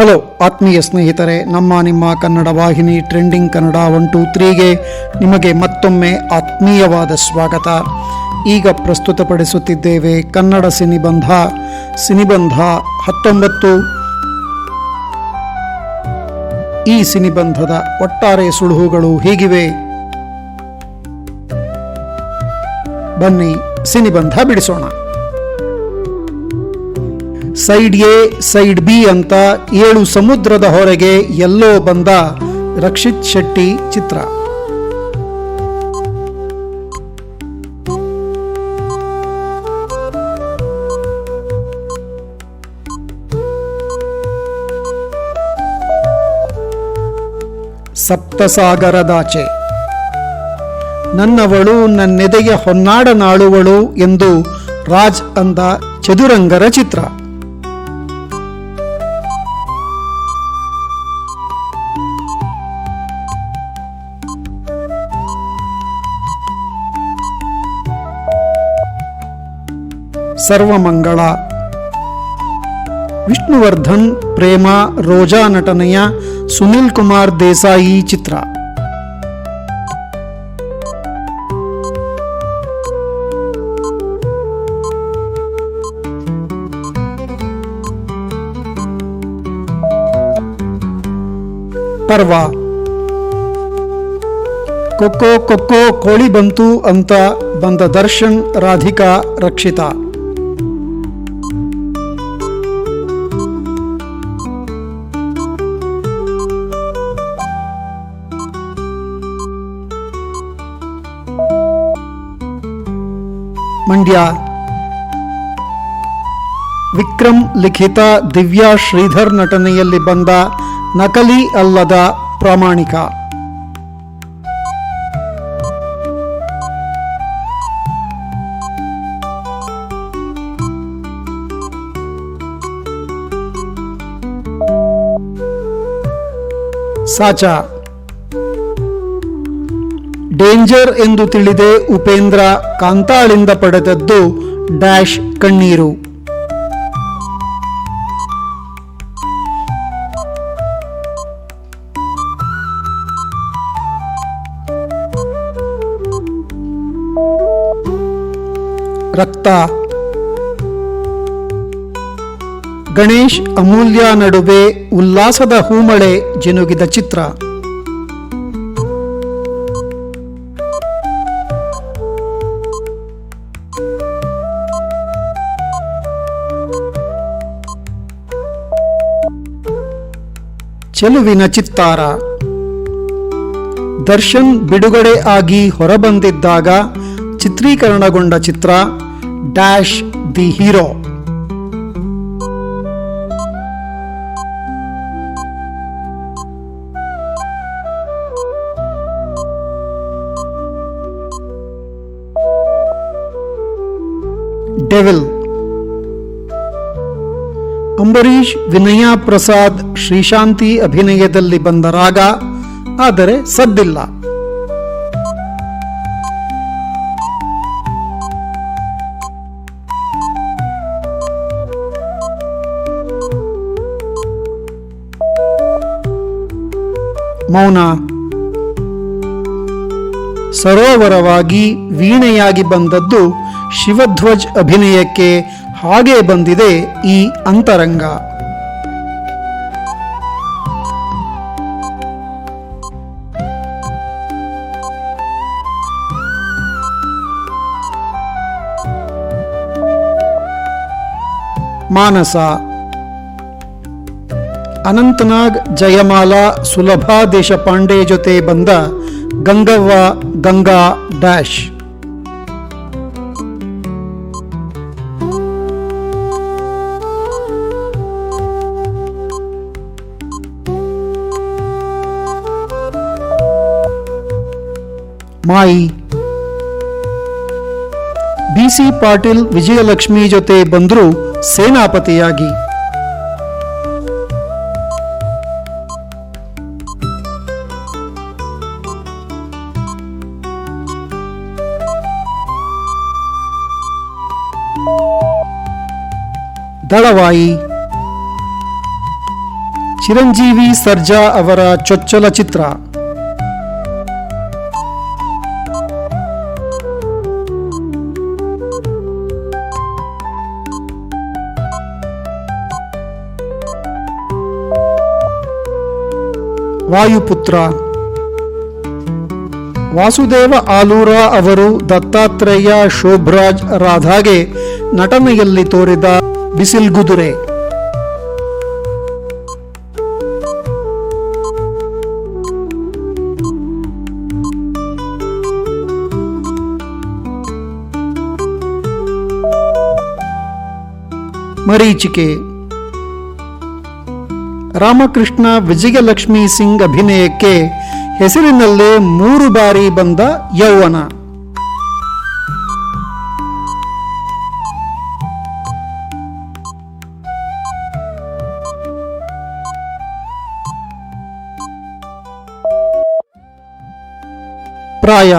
Hello ಆತ್ಮೀಯ ಸ್ನೇಹಿತರೆ, ನಮ್ಮ ನಿಮ್ಮ ಕನ್ನಡ ವಾಹಿನಿ ಟ್ರೆಂಡಿಂಗ್ ಕನ್ನಡ ಒನ್ ಟು ತ್ರೀಗೆ ನಿಮಗೆ ಮತ್ತೊಮ್ಮೆ ಆತ್ಮೀಯವಾದ ಸ್ವಾಗತ. ಈಗ ಪ್ರಸ್ತುತಪಡಿಸುತ್ತಿದ್ದೇವೆ ಕನ್ನಡ ಸಿನಿಬಂಧ. ಸಿನಿಬಂಧ ಹತ್ತೊಂಬತ್ತು. ಈ ಸಿನಿಬಂಧದ ಒಟ್ಟಾರೆ ಸುಳುಹುಗಳು ಹೀಗಿವೆ. ಬನ್ನಿ, ಸಿನಿಬಂಧ ಬಿಡಿಸೋಣ. ಸೈಡ್ ಎ, ಸೈಡ್ ಬಿ ಅಂತ ಏಳು ಸಮುದ್ರದ ಹೊರಗೆ ಎಲ್ಲೋ ಬಂದ ರಕ್ಷಿತ್ ಶೆಟ್ಟಿ ಚಿತ್ರ. ಸಪ್ತಸಾಗರದಾಚೆ ನನ್ನವಳು ನನ್ನೆದೆಯ ಹೊನ್ನಾಡನಾಳುವಳು ಎಂದು ರಾಜ್ ಅಂದ ಚದುರಂಗರ ಚಿತ್ರ. ಸರ್ವಮಂಗಳ ವಿಷ್ಣುವರ್ಧನ್ ಪ್ರೇಮ ರೋಜಾ ನಟನೆಯ ಸುನಿಲ್ ಕುಮಾರ್ ದೇಸಾಯಿ ಚಿತ್ರ ಪರ್ವ ಕೊಕ್ಕೋ ಕೊಕ್ಕೋ ಕೋಳಿ ಬಂತು ಅಂತ ಬಂದ ದರ್ಶನ್ ರಾಧಿಕಾ ರಕ್ಷಿತಾ ಮಂಡ್ಯ. ವಿಕ್ರಮ್ ಲಿಖಿತ ದಿವ್ಯಾ ಶ್ರೀಧರ್ ನಟನೆಯಲ್ಲಿ ಬಂದ ನಕಲಿ ಅಲ್ಲದ ಪ್ರಾಮಾಣಿಕ. ಸಾಚಾ. ಡೇಂಜರ್ ಎಂದು ತಿಳಿದೆ ಉಪೇಂದ್ರ ಕಾಂತಾಳಿಂದ ಪಡೆದದ್ದು ಡ್ಯಾಶ್ ಕಣ್ಣೀರು. ರಕ್ತ. ಗಣೇಶ್ ಅಮೂಲ್ಯ ನಡುವೆ ಉಲ್ಲಾಸದ ಹೂಮಳೆ ಜಿನುಗಿದ ಚಿತ್ರ. ಚೆಲುವಿನ ಚಿತ್ತಾರ. ದರ್ಶನ್ ಬಿಡುಗಡೆ ಆಗಿ ಹೊರಬಂದಿದ್ದಾಗ ಚಿತ್ರೀಕರಣಗೊಂಡ ಚಿತ್ರ dash the hero. Devil Ambareesh Vinaya Prasad Srishanthi ಅಭಿನಯದಲ್ಲಿ ಬಂದ ರಾಗ, ಆದರೆ ಸದ್ದಿಲ್ಲ. ಮೌನ. ಸರೋವರವಾಗಿ ವೀಣೆಯಾಗಿ ಬಂದದ್ದು ಶಿವಧ್ವಜ್ ಅಭಿನಯಕ್ಕೆ ಹಾಗೆ ಬಂದಿದೆ ಈ ಅಂತರಂಗ. ಮಾನಸ. ಅನಂತನಾಗ್ ಜಯಮಾಲಾ ಸುಲಭಾ ದೇಶಪಾಂಡೆ ಜೊತೆ ಬಂದ ಗಂಗವ್ವ ಗಂಗಾ ಡ್ಯಾಶ್. ಮಾಯಿ. ಬಿಸಿ ಪಾಟೀಲ್ ವಿಜಯಲಕ್ಷ್ಮಿ ಜೊತೆ ಬಂದ್ರು ಸೇನಾಪತಿಯಾಗಿ. ದಳವಾಯಿ. ಚಿರಂಜೀವಿ ಸರ್ಜಾ ಅವರ ಚೊಚ್ಚಲ ಚಿತ್ರ. ವಾಯುಪುತ್ರ. ವಾಸುದೇವ ಆಲೂರ ಅವರು ದತ್ತಾತ್ರೇಯ ಶೋಭ್ರಾಜ್ ರಾಧಾಗೆ ನಟನೆಯಲ್ಲಿ ತೋರಿದ ಬಿಸಿಲ್ಗುದುರೆ. ಮರೀಚಿಕೆ. ರಾಮಕೃಷ್ಣ ವಿಜಯಲಕ್ಷ್ಮಿ ಸಿಂಗ್ ಅಭಿನಯಕ್ಕೆ ಹೆಸರಿನಲ್ಲೇ ಮೂರು ಬಾರಿ ಬಂದ ಯೌವನ. ಪ್ರಾಯ.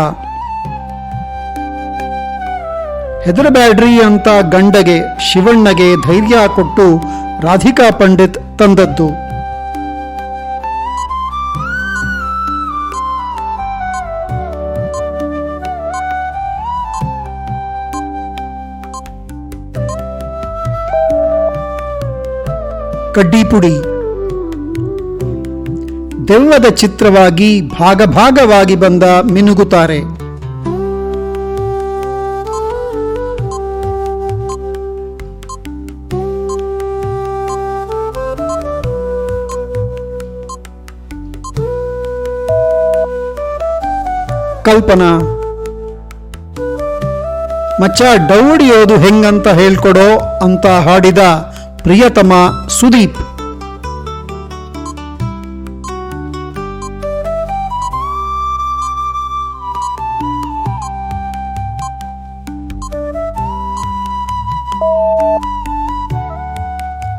ಹೆದರಬ್ಯಾಡ್ರಿ ಅಂತ ಗಂಡಗೆ, ಶಿವಣ್ಣಗೆ ಧೈರ್ಯ ಕೊಟ್ಟು ರಾಧಿಕಾ ಪಂಡಿತ್ ತಂದದ್ದು. ಕಡ್ಡಿಪುಡಿ. ದೆವ್ವದ ಚಿತ್ರವಾಗಿ ಭಾಗ ಭಾಗವಾಗಿ ಬಂದ ಮಿನುಗುತ್ತಾರೆ ಕಲ್ಪನಾ ಮಚ್ಚ ಡೌಡಿಯೋದು ಹೆಂಗಂತ ಹೇಳ್ಕೊಡೋ ಅಂತ ಹಾಡಿದ ಪ್ರಿಯತಮ ಸುದೀಪ್.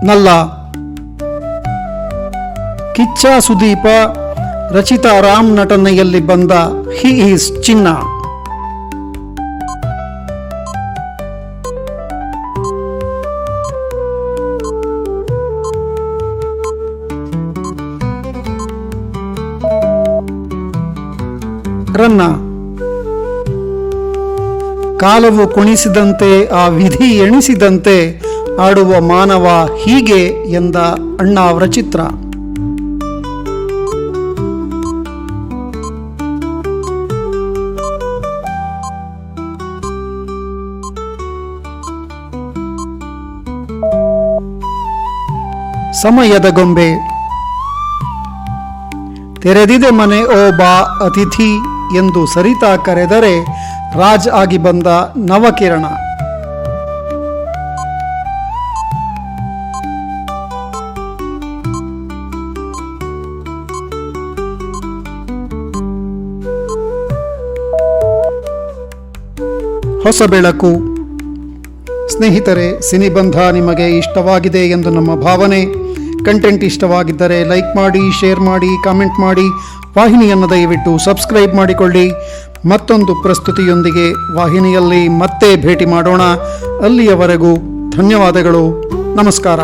ನಲ್ಲ. ಕಿಚ್ಚ ಸುದೀಪ ರಚಿತಾ ರಾಮ್ ನಟನೆಯಲ್ಲಿ ಬಂದ ಹಿ ಈಸ್ ಚಿನ್ನ. ರನ್ನ. ಕಾಲವು ಕುಣಿಸಿದಂತೆ, ಆ ವಿಧಿ ಎಣಿಸಿದಂತೆ ಆಡುವ ಮಾನವ ಹೀಗೆ ಎಂದ ಅಣ್ಣ ಅವರ ಸಮಯದ ಗೊಂಬೆ ತೆರೆದಿದೆ ಮನೆ ಓ ಬಾ ಅತಿಥಿ ಎಂದು ಸರಿತಾ ಕರೆದರೆ ರಾಜ್ ಆಗಿ ಬಂದ ನವಕಿರಣ. ಹೊಸ ಬೆಳಕು. ಸ್ನೇಹಿತರೆ, ಸಿನಿಬಂಧ ನಿಮಗೆ ಇಷ್ಟವಾಗಿದೆ ಎಂದು ನಮ್ಮ ಭಾವನೆ. ಕಂಟೆಂಟ್ ಇಷ್ಟವಾಗಿದ್ದರೆ ಲೈಕ್ ಮಾಡಿ, ಶೇರ್ ಮಾಡಿ, ಕಾಮೆಂಟ್ ಮಾಡಿ. ವಾಹಿನಿಯನ್ನು ದಯವಿಟ್ಟು ಸಬ್ಸ್ಕ್ರೈಬ್ ಮಾಡಿಕೊಳ್ಳಿ. ಮತ್ತೊಂದು ಪ್ರಸ್ತುತಿಯೊಂದಿಗೆ ವಾಹಿನಿಯಲ್ಲಿ ಮತ್ತೆ ಭೇಟಿ ಮಾಡೋಣ. ಅಲ್ಲಿಯವರೆಗೂ ಧನ್ಯವಾದಗಳು. ನಮಸ್ಕಾರ.